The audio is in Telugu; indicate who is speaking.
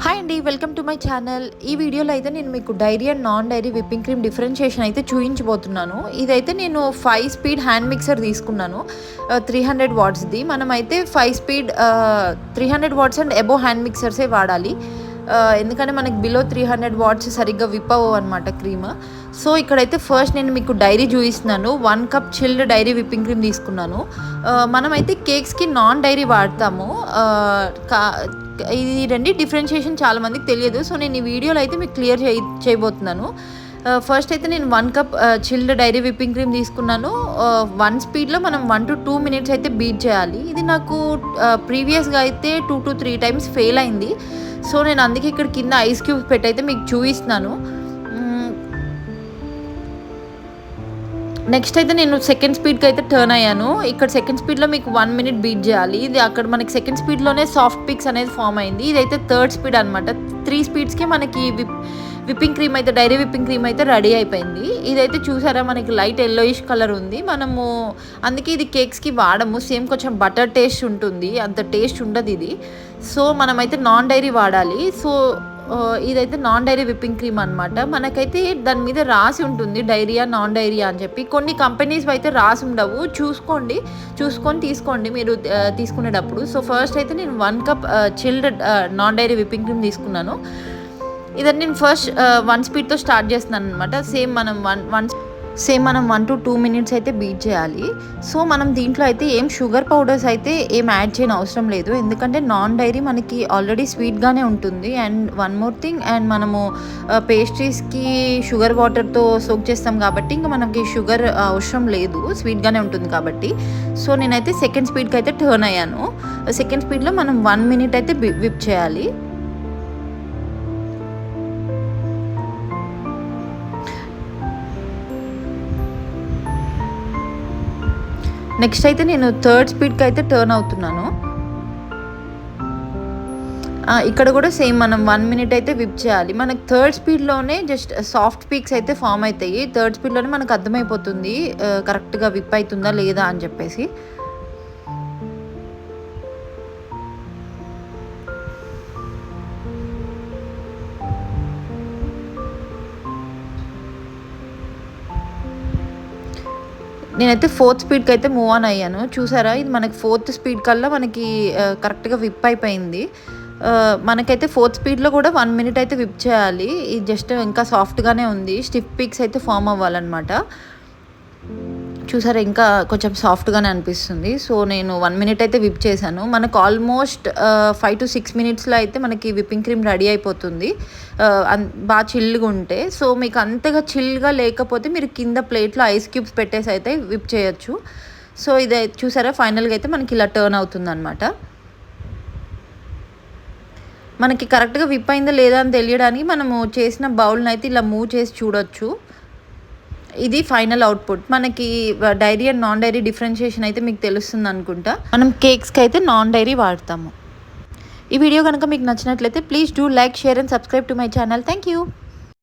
Speaker 1: హాయ్ అండి వెల్కమ్ టు మై ఛానల్ ఈ వీడియోలో అయితే నేను మీకు dairy and non dairy whipping cream differentiation అయితే చూయించబోతున్నాను. ఇదైతే నేను ఫైవ్ స్పీడ్ హ్యాండ్ మిక్సర్ తీసుకున్నాను. త్రీ హండ్రెడ్ వాట్స్ది మనమైతే five speed three hundred watts and above hand మిక్సర్సే వాడాలి. Uh, ఎందుకంటే మనకి బిలో త్రీ హండ్రెడ్ వాట్స్ సరిగ్గా విప్పవు అనమాట క్రీమ్ సో ఇక్కడైతే ఫస్ట్ నేను మీకు డైరీ చూపిస్తున్నాను. One cup chilled dairy whipping cream తీసుకున్నాను. Uh, మనమైతే కేక్స్కి నాన్ డైరీ వాడతాము. Uh, కా- ఇది రండి డిఫరెన్షియేషన్ చాలా మందికి తెలియదు. సో నేను ఈ వీడియోలో అయితే మీకు క్లియర్ చేయి చేయబోతున్నాను. ఫస్ట్ అయితే నేను one cup chilled dairy whipping cream తీసుకున్నాను. వన్ స్పీడ్లో మనం వన్ టు టూ మినిట్స్ అయితే బీట్ చేయాలి. ఇది నాకు ప్రీవియస్గా అయితే two to three times fail అయింది. సో నేను అందుకే ఇక్కడ కింద ఐస్ క్యూబ్స్ పెట్టయితే మీకు చూపిస్తున్నాను. నెక్స్ట్ అయితే నేను సెకండ్ స్పీడ్కి అయితే టర్న్ అయ్యాను. ఇక్కడ సెకండ్ స్పీడ్లో మీకు వన్ మినిట్ బీట్ చేయాలి. ఇది అక్కడ మనకి సెకండ్ స్పీడ్లోనే సాఫ్ట్ పిక్స్ అనేది ఫామ్ అయింది. ఇదైతే థర్డ్ స్పీడ్ అనమాట త్రీ స్పీడ్స్కి మనకి విప్ విప్పింగ్ క్రీమ్ అయితే డైరీ విప్పింగ్ క్రీమ్ అయితే రెడీ అయిపోయింది. ఇదైతే చూసారా మనకి లైట్ ఎల్లోయిష్ కలర్ ఉంది. మనము అందుకే ఇది కేక్స్కి వాడము. సేమ్ కొంచెం బటర్ టేస్ట్ ఉంటుంది. అంత టేస్ట్ ఉండదు ఇది. సో మనమైతే నాన్ డైరీ వాడాలి. సో ఇదైతే నాన్ డైరీ విప్పింగ్ క్రీమ్ అనమాట మనకైతే దాని మీద రాసి ఉంటుంది డైరియా నాన్ డైరియా అని చెప్పి. కొన్ని కంపెనీస్ అయితే రాసి ఉండవు. చూసుకోండి చూసుకొని తీసుకోండి మీరు తీసుకునేటప్పుడు. సో ఫస్ట్ అయితే నేను one cup chilled non dairy whipping cream తీసుకున్నాను. ఇదని నేను ఫస్ట్ వన్ స్పీడ్తో స్టార్ట్ చేస్తున్నాను అనమాట సేమ్ మనం వన్ వన్ సేమ్ మనం వన్ టు టూ మినిట్స్ అయితే బీట్ చేయాలి. సో మనం దీంట్లో అయితే ఏం షుగర్ పౌడర్స్ అయితే ఏం యాడ్ చేయని అవసరం లేదు. ఎందుకంటే నాన్ డైరీ మనకి ఆల్రెడీ స్వీట్గానే ఉంటుంది. And one more thing and మనము పేస్ట్రీస్కి షుగర్ వాటర్తో సోక్ చేస్తాం కాబట్టి ఇంకా మనకి షుగర్ uh, అవసరం లేదు. స్వీట్గానే ఉంటుంది కాబట్టి. సో నేనైతే సెకండ్ స్పీడ్కి అయితే టర్న్ అయ్యాను. Uh, సెకండ్ స్పీడ్లో మనం వన్ మినిట్ అయితే విప్ చేయాలి. నెక్స్ట్ అయితే నేను థర్డ్ స్పీడ్కి అయితే టర్న్ అవుతున్నాను. ఇక్కడ కూడా సేమ్ మనం వన్ మినిట్ అయితే విప్ చేయాలి. మనకు థర్డ్ స్పీడ్లోనే జస్ట్ సాఫ్ట్ పీక్స్ అయితే ఫామ్ అవుతాయి. థర్డ్ స్పీడ్లోనే మనకు అర్థమైపోతుంది కరెక్ట్గా విప్ అవుతుందా లేదా అని చెప్పేసి. నేనైతే ఫోర్త్ స్పీడ్కి అయితే మూవ్ ఆన్ అయ్యాను. చూసారా? ఇది మనకి ఫోర్త్ స్పీడ్ కల్లా మనకి కరెక్ట్గా విప్ అయిపోయింది. మనకైతే ఫోర్త్ స్పీడ్లో కూడా వన్ మినిట్ అయితే విప్ చేయాలి. ఇది జస్ట్ ఇంకా సాఫ్ట్గానే ఉంది. స్టిఫ్ పీక్స్ అయితే ఫామ్ అవ్వాలన్నమాట. చూసారా ఇంకా కొంచెం సాఫ్ట్గానే అనిపిస్తుంది. సో నేను వన్ మినిట్ అయితే విప్ చేశాను. మనకు ఆల్మోస్ట్ ఫైవ్ టు సిక్స్ మినిట్స్లో అయితే మనకి విప్పింగ్ క్రీమ్ రెడీ అయిపోతుంది. బాగా చిల్లుగా ఉంటే. సో మీకు అంతగా చిల్గా లేకపోతే మీరు కింద ప్లేట్లో ఐస్ క్యూబ్స్ పెట్టేసి అయితే విప్ చేయొచ్చు. సో ఇది చూసారా ఫైనల్గా అయితే మనకి ఇలా టర్న్ అవుతుంది అనమాట మనకి కరెక్ట్గా విప్ అయిందా లేదా అని తెలియడానికి మనము చేసిన బౌల్ని అయితే ఇలా మూవ్ చేసి చూడొచ్చు. ఇది ఫైనల్ అవుట్పుట్ మనకి dairy and non dairy differentiation అయితే మీకు తెలుస్తుంది అనుకుంటా. మనం కేక్స్కి అయితే నాన్ డైరీ వాడతాము. ఈ వీడియో కనుక మీకు నచ్చినట్లయితే please do like share and subscribe to my channel thank you